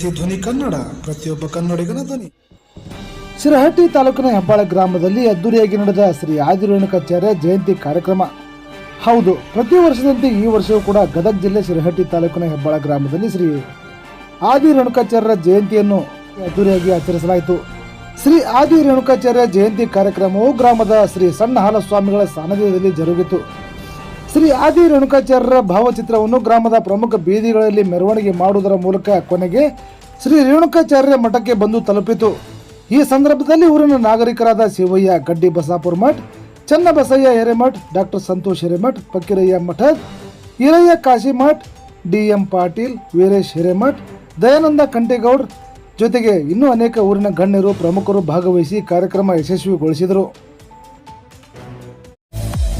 C ಧ್ವನಿ ಕನ್ನಡ, ಪ್ರತಿಯೊಬ್ಬ ಕನ್ನಡಿಗನ ಧ್ವನಿ. ಶಿರಹಟ್ಟಿ ತಾಲೂಕಿನ ಹೆಬ್ಬಾಳ ಗ್ರಾಮದಲ್ಲಿ ಅದ್ದೂರಿಯಾಗಿ ನಡೆದ ಶ್ರೀ ಆದಿರೇಣುಕಾಚಾರ್ಯ ಜಯಂತಿ ಕಾರ್ಯಕ್ರಮ. ಹೌದು, ಪ್ರತಿ ವರ್ಷದಂತೆ ಈ ವರ್ಷವೂ ಕೂಡ ಗದಗ ಜಿಲ್ಲೆ ಶಿರಹಟ್ಟಿ ತಾಲೂಕಿನ ಹೆಬ್ಬಾಳ ಗ್ರಾಮದಲ್ಲಿ ಶ್ರೀ ಆದಿ ರೇಣುಕಾಚಾರ್ಯರ ಜಯಂತಿಯನ್ನು ಅದ್ದೂರಿಯಾಗಿ ಆಚರಿಸಲಾಯಿತು. ಶ್ರೀ ಆದಿ ರೇಣುಕಾಚಾರ್ಯ ಜಯಂತಿ ಕಾರ್ಯಕ್ರಮವು ಗ್ರಾಮದ ಶ್ರೀ ಸಣ್ಣ ಹಾಲಸ್ವಾಮಿಗಳ ಸಾನ್ನಿಧ್ಯದಲ್ಲಿ ಜರುಗಿತು. ಶ್ರೀ ಆದಿ ರೇಣುಕಾಚಾರ್ಯರ ಭಾವಚಿತ್ರವನ್ನು ಗ್ರಾಮದ ಪ್ರಮುಖ ಬೀದಿಗಳಲ್ಲಿ ಮೆರವಣಿಗೆ ಮಾಡುವುದರ ಮೂಲಕ ಕೊನೆಗೆ ಶ್ರೀ ರೇಣುಕಾಚಾರ್ಯರ ಮಠಕ್ಕೆ ಬಂದು ತಲುಪಿತು. ಈ ಸಂದರ್ಭದಲ್ಲಿ ಊರಿನ ನಾಗರಿಕರಾದ Shivayya Gaddi Basapura Math, Channabasayya Hiremath doctor Santosh Hiremath Fakirayya Matha, Hirayya Kashimath D M Patil, Veeresh Hiremath Dayananda Kantegowd ಜೊತೆಗೆ ಇನ್ನೂ ಅನೇಕ ಊರಿನ ಗಣ್ಯರು ಪ್ರಮುಖರು ಭಾಗವಹಿಸಿ ಕಾರ್ಯಕ್ರಮ ಯಶಸ್ವಿಗೊಳಿಸಿದರು.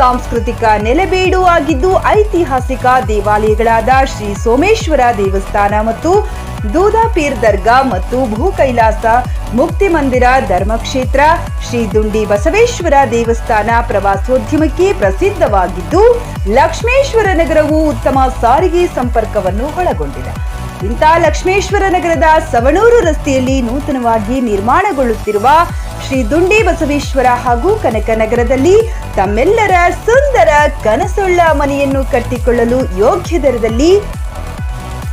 ಸಾಂಸ್ಕೃತಿಕ ನೆಲೆಬೇಡು ಆಗಿದ್ದು ಐತಿಹಾಸಿಕ ದೇವಾಲಯಗಳಾದ ಶ್ರೀ ಸೋಮೇಶ್ವರ ದೇವಸ್ಥಾನ ಮತ್ತು ದೂದಾಪೀರ್ ದರ್ಗಾ ಮತ್ತು ಭೂ ಕೈಲಾಸ ಮುಕ್ತಿ ಮಂದಿರ ಧರ್ಮಕ್ಷೇತ್ರ, ಶ್ರೀ ದುಂಡಿ ಬಸವೇಶ್ವರ ದೇವಸ್ಥಾನ ಪ್ರವಾಸೋದ್ಯಮಕ್ಕೆ ಪ್ರಸಿದ್ಧವಾಗಿದ್ದು, ಲಕ್ಷ್ಮೇಶ್ವರ ನಗರವು ಉತ್ತಮ ಸಾರಿಗೆ ಸಂಪರ್ಕವನ್ನು ಒಳಗೊಂಡಿದೆ. ಇಂಥ ಲಕ್ಷ್ಮೇಶ್ವರ ನಗರದ ಸವಣೂರು ರಸ್ತೆಯಲ್ಲಿ ನೂತನವಾಗಿ ನಿರ್ಮಾಣಗೊಳ್ಳುತ್ತಿರುವ ಶ್ರೀ ದುಂಡಿ ಬಸವೇಶ್ವರ ಹಾಗೂ ಕನಕನಗರದಲ್ಲಿ ತಮ್ಮೆಲ್ಲರ ಸುಂದರ ಕನಸುಳ್ಳ ಮನೆಯನ್ನು ಕಟ್ಟಿಕೊಳ್ಳಲು ಯೋಗ್ಯ ದರದಲ್ಲಿ